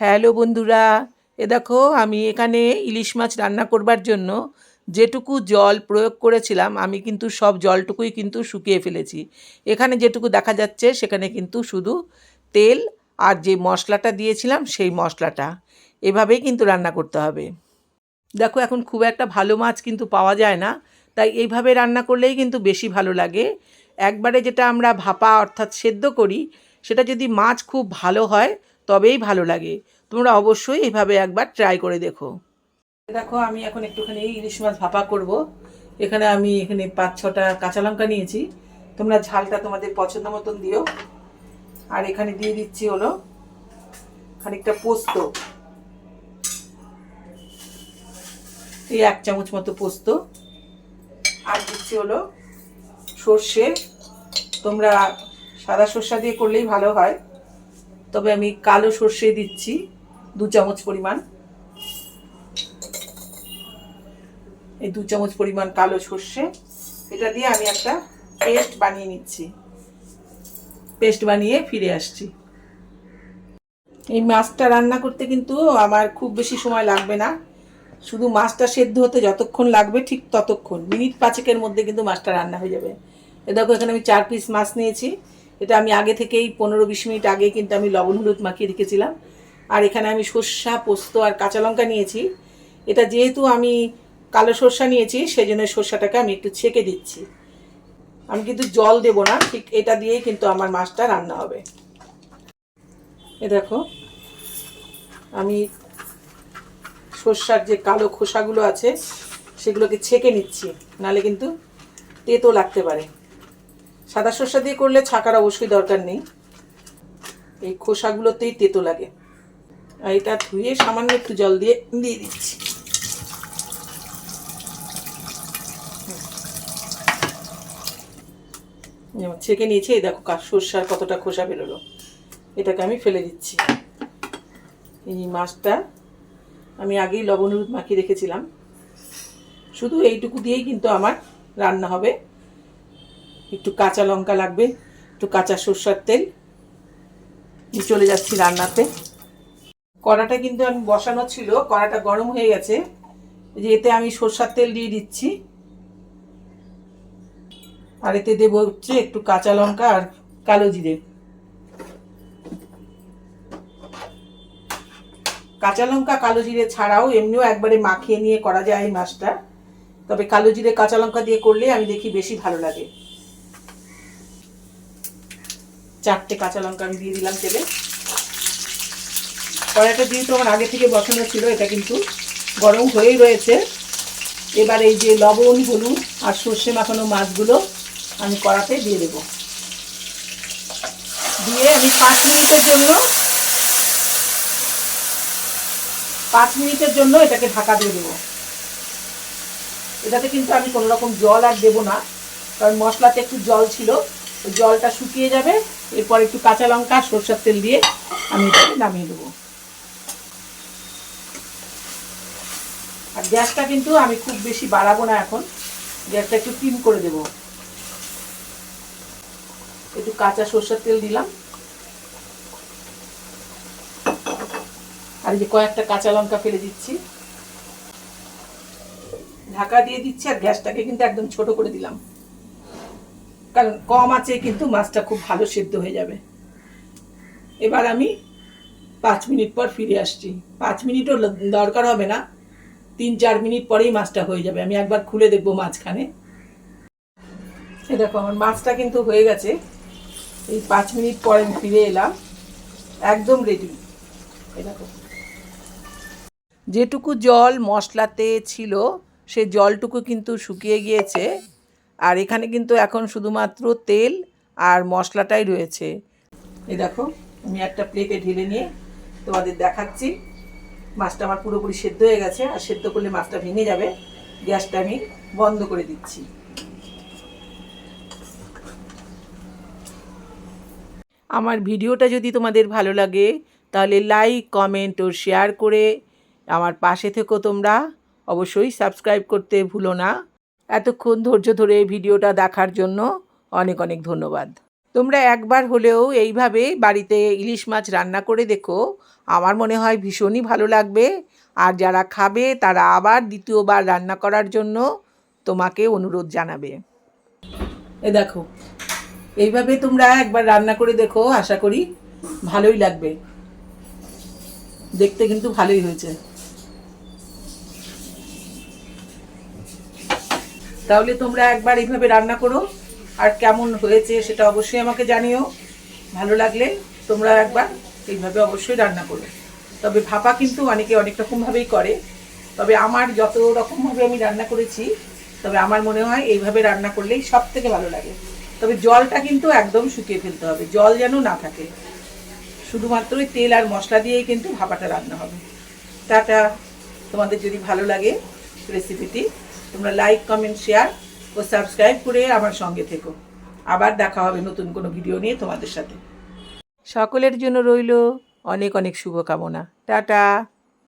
Hello বন্ধুরা, এ দেখো আমি এখানে ইলিশ মাছ রান্না করবার জন্য যেটুকু জল প্রয়োগ করেছিলাম, আমি কিন্তু সব জলটুকুই কিন্তু শুকিয়ে ফেলেছি। এখানে যেটুকু দেখা যাচ্ছে, সেখানে কিন্তু শুধু তেল আর যে মশলাটা দিয়েছিলাম, সেই মশলাটা। এভাবেই কিন্তু রান্না করতে হবে। দেখো এখন খুব একটা ভালো মাছ কিন্তু পাওয়া যায় না, তাই এইভাবে রান্না করলেই কিন্তু বেশি ভালো লাগে। একবারে যেটা আমরা ভাপা অর্থাৎ সেদ্ধ করি, সেটা যদি মাছ খুব ভালো হয় তবেই ভালো লাগে। তোমরা অবশ্যই এইভাবে একবার ট্রাই করে দেখো। দেখো, আমি এখন একটুখানি ইলিশ মাছ ভাপা করব। এখানে আমি এখানে পাঁচ, ছটা কাঁচা লঙ্কা নিয়েছি। তোমরা ঝালটা তোমাদের পছন্দ মতন দিও। আর এখানে দিয়ে দিচ্ছি হলো খানিকটা পোস্ত। এই এক চামচ মতো পোস্ত। আর দিচ্ছি হলো সর্ষে। তোমরা সাদা সর্ষা দিয়ে করলেই ভালো হয়। তবে আমি কালো সর্ষে দিচ্ছি, দু চামচ পরিমাণ। এই দু চামচ পরিমাণ কালো সর্ষে। এটা দিয়ে আমি একটা পেস্ট বানিয়ে নিচ্ছি। পেস্ট বানিয়ে ফিরে আসছি। এই মাছটা রান্না করতে কিন্তু আমার খুব বেশি সময় লাগবে না। শুধু মাছটা সেদ্ধ হতে যতক্ষণ লাগবে ঠিক ততক্ষণ। মিনিট পাঁচেকের মধ্যে কিন্তু মাছটা রান্না হয়ে যাবে। এ দেখো, এখানে আমি চার পিস মাছ নিয়েছি। এটা আমি আগে থেকেই পনেরো বিশ মিনিট আগে কিন্তু আমি লবণ হলুদ মাখিয়ে রেখেছিলাম। আর এখানে আমি সর্ষা, পোস্ত আর কাঁচা লঙ্কা নিয়েছি। এটা যেহেতু আমি কালো সর্ষা নিয়েছি সেই জন্য সর্ষাটাকে আমি একটু ছেঁকে দিচ্ছি। আমি কিন্তু জল দেব না, ঠিক এটা দিয়েই কিন্তু আমার মাছটা রান্না হবে। এ দেখো, আমি সর্ষার যে কালো খোসাগুলো আছে, সেগুলোকে ছেঁকে নিচ্ছি, নালে কিন্তু তেতো লাগতে পারে। সাদা সর্ষা দিয়ে করলে ছাকার অবশ্যই দরকার নেই। এই খোসাগুলোতেই তেতো লাগে। আর এটা ধুয়ে সামান্য একটু জল দিয়ে দিয়ে দিচ্ছি। ছেঁকে নিয়েছি, এই দেখো সর্ষার কতটা খোসা বেরোলো। এটাকে আমি ফেলে দিচ্ছি। এই মাছটা আমি আগেই লবণ হলুদ মাখিয়ে রেখেছিলাম। শুধু এইটুকু দিয়েই কিন্তু আমার রান্না হবে। একটু কাঁচা লঙ্কা লাগবে, একটু কাঁচা সর্ষার তেল। চলে যাচ্ছি রান্নাতে। কড়াটা কিন্তু আমি বসানো ছিল, কড়াটা গরম হয়ে গেছে। যে এতে আমি সর্ষার তেল দিয়ে দিচ্ছি। আর এতে দেবো হচ্ছে একটু কাঁচা লঙ্কা আর কালো জিরে। কাঁচা লঙ্কা, কালো জিরে ছাড়াও এমনিও একবারে মাখিয়ে নিয়ে করা যায় এই মাছটা। তবে কালো জিরে, কাঁচা লঙ্কা দিয়ে করলে আমি দেখি বেশি ভালো লাগে। চারটে কাঁচা লঙ্কা আমি দিয়ে দিলাম তেলে। কড়াইটা যেহেতু আমার আগে থেকে বসানো ছিল, এটা কিন্তু গরম হয়েই রয়েছে। এবার এই যে লবণ, হলুদ আর সর্ষে মাখানো মাছগুলো আমি কড়াতে দিয়ে দেব। দিয়ে আমি পাঁচ মিনিটের জন্য, পাঁচ মিনিটের জন্য এটাকে ঢাকা দিয়ে দেবো। এটাতে কিন্তু আমি কোনো রকম জল আর দেবো না, কারণ মশলাতে একটু জল ছিল। জলটা শুকিয়ে যাবে, এরপর একটু কাঁচা লঙ্কা, সরষের তেল দিয়ে আমি এটাকে নামিয়ে দেবো। আর গ্যাসটা কিন্তু আমি খুব বেশি বাড়াবো না এখন, গ্যাসটা একটু ক্লিন করে দেব। একটু কাঁচা সরষের তেল দিলাম। আর এই যে কয়েকটা কাঁচা লঙ্কা ফেলে দিচ্ছি। ঢাকা দিয়ে দিচ্ছি আর গ্যাসটাকে কিন্তু একদম ছোট করে দিলাম। কারণ কম আছে, কিন্তু মাছটা খুব ভালো সেদ্ধ হয়ে যাবে। এবার আমি পাঁচ মিনিট পর ফিরে আসছি। পাঁচ মিনিটও দরকার হবে না। তিন, চার মিনিট পরেই মাছটা হয়ে যাবে। আমি একবার খুলে দেখব মাঝখানে। এ দেখো, আমার মাছটা কিন্তু হয়ে গেছে। এই পাঁচ মিনিট পরে আমি ফিরে এলাম। একদম রেডি এ দেখো। যেটুকু জল মশলাতে ছিল, সে জলটুকু কিন্তু শুকিয়ে গিয়েছে। আর এখানে কিন্তু এখন শুধুমাত্র তেল আর মশলাটাই রয়েছে। এই দেখো, আমি একটা প্লেটে ঢেলে নিয়ে তোমাদের দেখাচ্ছি। মাছটা আমার পুরোপুরি সেদ্ধ হয়ে গেছে, আর সেদ্ধ করলে মাছটা ভেঙে যাবে। গ্যাসটা আমি বন্ধ করে দিচ্ছি। আমার ভিডিওটা যদি তোমাদের ভালো লাগে, তাহলে লাইক কমেন্ট ও শেয়ার করে আমার পাশে থেকো তোমরা। অবশ্যই সাবস্ক্রাইব করতে ভুলো না। এতক্ষণ ধৈর্য ধরে ভিডিওটা দেখার জন্য অনেক অনেক ধন্যবাদ। তোমরা একবার হলেও এইভাবে বাড়িতে ইলিশ মাছ রান্না করে দেখো, আমার মনে হয় ভীষণই ভালো লাগবে। আর যারা খাবে, তারা আবার দ্বিতীয়বার রান্না করার জন্য তোমাকে অনুরোধ জানাবে। এ দেখো, এইভাবে তোমরা একবার রান্না করে দেখো, আশা করি ভালোই লাগবে। দেখতে কিন্তু ভালোই হয়েছে। তাহলে তোমরা একবার এইভাবে রান্না করো, আর কেমন হয়েছে সেটা অবশ্যই আমাকে জানিও। ভালো লাগলে তোমরা একবার এইভাবে অবশ্যই রান্না করো। তবে ভাপা কিন্তু অনেকে অনেক রকমভাবেই করে। তবে আমার যত রকমভাবে আমি রান্না করেছি, তবে আমার মনে হয় এইভাবে রান্না করলেই সব থেকে ভালো লাগে। তবে জলটা কিন্তু একদম শুকিয়ে ফেলতে হবে, জল যেন না থাকে। শুধুমাত্র তেল আর মশলা দিয়েই কিন্তু ভাপাটা রান্না হবে। টাটা। তোমাদের যদি ভালো লাগে রেসিপিটি তোমরা লাইক কমেন্ট শেয়ার ও সাবস্ক্রাইব করে আমার সঙ্গে থেকো। আবার দেখা হবে নতুন কোনো ভিডিও নিয়ে তোমাদের সাথে। সকলের জন্য রইল অনেক অনেক শুভকামনা। টাটা।